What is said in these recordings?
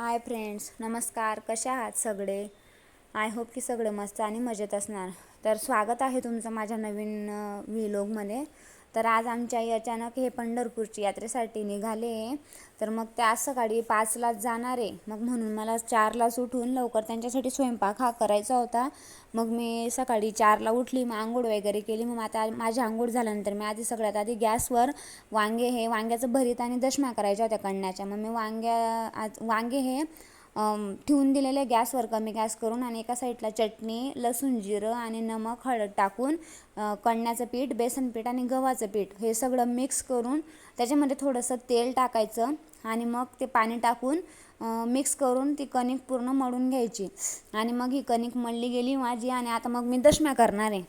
Hi friends नमस्कार. कशा आहात सगळे? आय होप की सगळे मस्त आणि मजेत असणार. तर स्वागत आहे तुमचं माझ्या नवीन व्हिलॉगमध्ये तर आज आमच्या आई अचानक हे पंढरपूरची यात्रेसाठी निघाले तर मग ते आज सकाळी पाचलाच जाणार आहे. मग म्हणून मला चारलाच उठून लवकर त्यांच्यासाठी स्वयंपाक हा करायचा होता. मग मी सकाळी चारला उठली मग आंघोळ वगैरे केली. मग आता माझी आंघोळ झाल्यानंतर मी आधी सगळ्यात आधी गॅसवर वांगे हे वांग्याचं भरीत आणि दशमा करायच्या होत्या कण्याच्या मग मी वांग्या आज वांगे हे ठेवून दिलेल्या गॅसवर कमी गॅस करून आणि एका साईडला चटणी लसूण जिरं आणि नमक हळद टाकून कण्याचं पीठ बेसन पीठ आणि गव्हाचं पीठ हे सगळं मिक्स करून त्याच्यामध्ये थोडंसं तेल टाकायचं आणि मग ते पाणी टाकून मिक्स करून ती कणिक पूर्ण मळून घ्यायची. आणि मग ही कणिक मळली गेली माझी आणि आता मग मी दशम्या करणार आहे.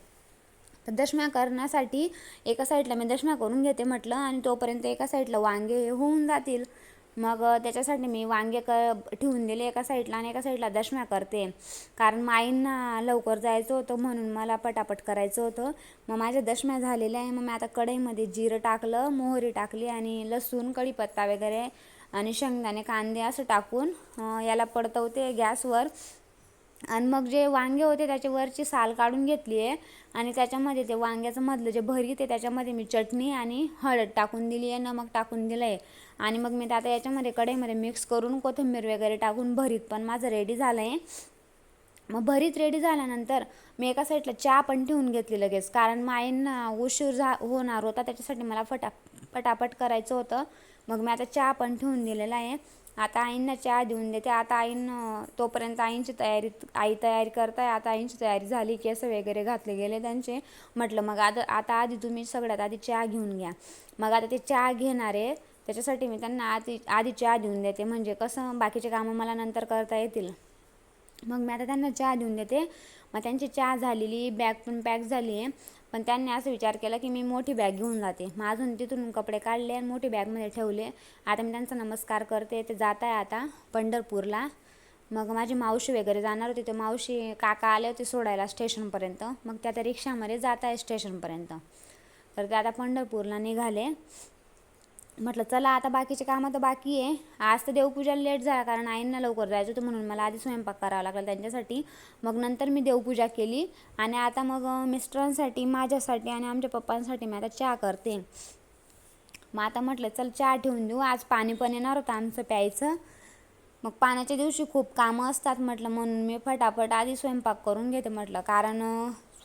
तर दशम्या करण्यासाठी एका साईडला मी दशम्या करून घेते म्हटलं आणि तोपर्यंत एका साईडला वांगे हे होऊन जातील. मग त्याच्यासाठी मी वांगे क ठेवून दिले एका साईडला आणि एका साईडला दशम्या करते. कारण माईंना लवकर जायचं होतं म्हणून मला पटापट करायचं होतं. मग माझ्या दशम्या झालेल्या आहे. मग मी आता कढईमध्ये जिरं टाकलं मोहरी टाकली आणि लसूण कढीपत्ता वगैरे आणि शेंगदाणे कांदे असं टाकून याला पडतवते गॅसवर. आणि मग जे वांगे होते त्याच्यावरची साल काढून घेतली आहे. आणि त्याच्यामध्ये ते वांग्याचं मधलं जे भरीत आहे त्याच्यामध्ये मी चटणी आणि हळद टाकून दिली आहे नमक टाकून दिलं आहे. आणि मग मी आता याच्यामध्ये कढईमध्ये मिक्स करून कोथिंबीर वगैरे टाकून भरीत पण माझं रेडी झालं आहे. मग भरीत रेडी झाल्यानंतर मी एका साईडला चहा पण ठेवून घेतली लगेच. कारण माईंना उशीर झा होणार होता त्याच्यासाठी मला फटा पटापट करायचं होतं. मग मी आता चहा पण ठेवून दिलेला आहे. आता आईंना चहा देऊन देते. आता आईन तोपर्यंत आईंची तयारी आई तयारी करताय. आता आईंची तयारी झाली केस वगैरे घातले गेले त्यांचे. म्हटलं मग आता आता आधी तुम्ही सगळ्यात आधी चहा घेऊन घ्या. मग आता ते चहा घेणार आहे. त्याच्यासाठी मी त्यांना आधी आधी चहा देऊन देते. म्हणजे कसं बाकीचे कामं मला नंतर करता येतील. मग मी आता त्यांना चहा देऊन देते. मग त्यांची चहा झालेली बॅग पण पॅक झाली आहे. पण त्यांनी असं विचार केला की मी मोठी बॅग घेऊन जाते. मग अजून तिथून कपडे काढले आणि मोठी बॅगमध्ये ठेवले. आता मी त्यांचा नमस्कार करते. ते जात आहे आता पंढरपूरला. मग माझी मावशी वगैरे जाणार होती. तर मावशी काका आले होते सोडायला स्टेशनपर्यंत मग त्या त्या रिक्षामध्ये जात आहे स्टेशनपर्यंत तर ते आता पंढरपूरला निघाले. म्हटलं चला आता बाकीचे कामं तर बाकी आहे. आज तर देवपूजाला लेट झाला कारण आईंना लवकर जायचं होतं म्हणून. मला आधी स्वयंपाक करावा लागला त्यांच्यासाठी. मग नंतर मी देवपूजा केली. आणि आता मग मिस्टरांसाठी माझ्यासाठी आणि आमच्या पप्पांसाठी मी आता चहा करते. मग आता म्हटलं चल चहा ठेवून देऊ. आज पाणी पण येणार होतं आमचं प्यायचं. मग पाण्याच्या दिवशी खूप कामं असतात म्हटलं म्हणून मी फटाफट आधी स्वयंपाक करून घेते म्हटलं. कारण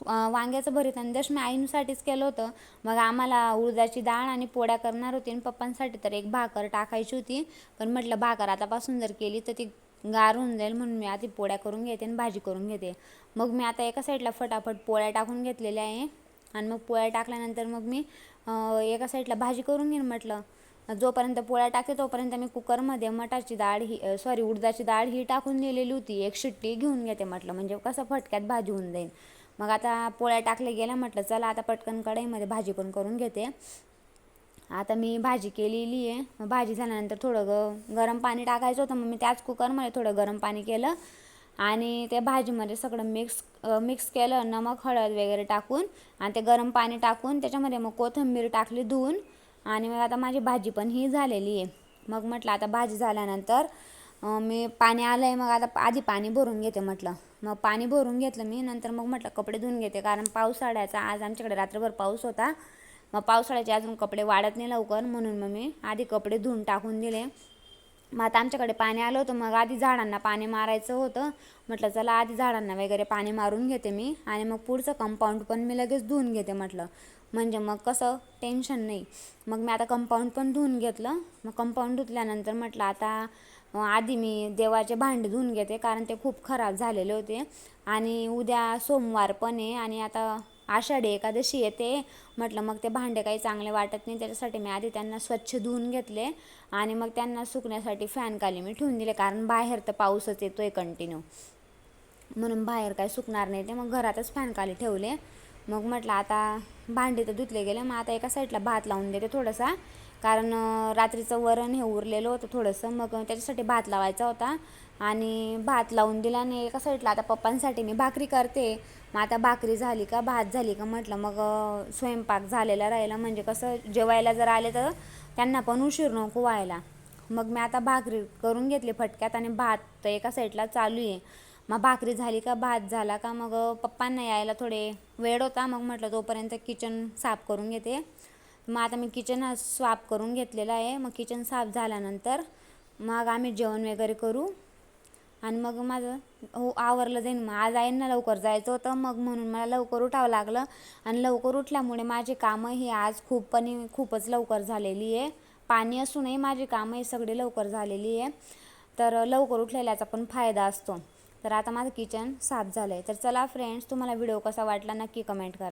वांग्याचं भरीत आणि मी आईंसाठीच केलं होतं मग आम्हाला उडदाची डाळ आणि पोळ्या करणार होती आणि पप्पांसाठी तर एक भाकर टाकायची होती. पण म्हटलं भाकर आतापासून जर केली तर ती गार होऊन जाईल म्हणून मी आधी पोळ्या करून घेते आणि भाजी करून घेते. मग मी आता एका साईडला फटाफट पोळ्या टाकून घेतलेल्या आहे आणि मग पोळ्या टाकल्यानंतर मग मी एका साईडला भाजी करून घेईन म्हटलं. जोपर्यंत पोळ्या टाकते तोपर्यंत मी कुकरमध्ये मटाची डाळ ही सॉरी उडदाची डाळ ही टाकून दिलेली होती. एक शिट्टी घेऊन घेते म्हटलं. म्हणजे कसं फटक्यात भाजी होऊन जाईल मग आता पोळ्या टाकले गेल्या म्हटलं चला आता पटकन कढईमध्ये भाजी पण करून घेते. आता मी भाजी केलेली आहे. मग भाजी झाल्यानंतर थोडं ग गरम पाणी टाकायचं होतं मग मी त्याच कुकरमध्ये थोडं गरम पाणी केलं आणि ते भाजीमध्ये सगळं मिक्स मिक्स केलं नमक हळद वगैरे टाकून आणि ते गरम पाणी टाकून त्याच्यामध्ये मग कोथिंबीर टाकली धुवून आणि मग आता माझी भाजी पण ही झालेली आहे. मग म्हटलं आता भाजी झाल्यानंतर मी पाणी आलं आहे मग आता आधी पाणी भरून घेते म्हटलं. मग पाणी भरून घेतलं मी नंतर मग म्हटलं कपडे धुवून घेते कारण पावसाळ्याचा आज आमच्याकडे रात्रभर पाऊस होता. मग पावसाळ्याचे अजून कपडे वाढत नाही लवकर म्हणून मग मी आधी कपडे धुवून टाकून दिले. मग आता आमच्याकडे पाणी आलं होतं मग आधी झाडांना पाणी मारायचं होतं. म्हटलं चला आधी झाडांना वगैरे पाणी मारून घेते मी. आणि मग पुढचं कंपाऊंड पण मी लगेच धुवून घेते म्हटलं. म्हणजे मग कसं? टेन्शन नाही. मग मी आता कंपाऊंड पण धुवून घेतलं. मग कंपाऊंड धुतल्यानंतर म्हटलं आता आधी मी देवाचे भांडे धुवून घेते कारण ते खूप खराब झालेले होते. आणि उद्या सोमवार पण आहे आणि आता आषाढी एकादशी येते म्हटलं मग ते भांडे काही चांगले वाटत नाही त्याच्यासाठी मी आधी त्यांना स्वच्छ धुवून घेतले. आणि मग त्यांना सुकण्यासाठी फॅनखाली मी ठेवून दिले कारण बाहेर तर पाऊसच येतो आहे कंटिन्यू म्हणून बाहेर काय सुकणार नाही ते. मग घरातच फॅनखाली ठेवले. मग म्हटलं आता भांडे तर धुतले गेले मग आता एका साईडला भात लावून देते थोडासा. कारण रात्रीचं वरण हे उरलेलं होतं थोडंसं मग त्याच्यासाठी भात लावायचा होता. आणि भात लावून दिला आणि एका साईडला आता पप्पांसाठी मी भाकरी करते. मग आता भाकरी झाली का भात झाली का म्हटलं मग स्वयंपाक झालेला राहिला. म्हणजे कसं जेवायला जर आले तर त्यांना पण उशीर नको व्हायला. मग मी आता भाकरी करून घेतली फटक्यात आणि भात तर एका साईडला चालू आहे. मग भाकरी झाली का भात झाला का मग पप्पांना यायला थोडे वेळ होता. मग म्हटलं तोपर्यंत किचन साफ करून घेते. मग आता मी किचन साफ करून घेतलेलं आहे. मग किचन साफ झाल्यानंतर मग आम्ही जेवण वगैरे करू. आणि मग माझं हो आवरलं जाईन. मग आज आईंना लवकर जायचं होतं. मग म्हणून मला लवकर उठावं लागलं. आणि लवकर उठल्यामुळे माझी कामं ही आज खूप पण खूपच लवकर झालेली आहे. पाणी असूनही माझी कामं ही सगळी लवकर झालेली आहे. तर लवकर उठलेल्याचा पण फायदा असतो. तर आता माझं किचन साफ झालं आहे तर चला फ्रेंड्स तुम्हाला व्हिडिओ कसा वाटला नक्की कमेंट करा.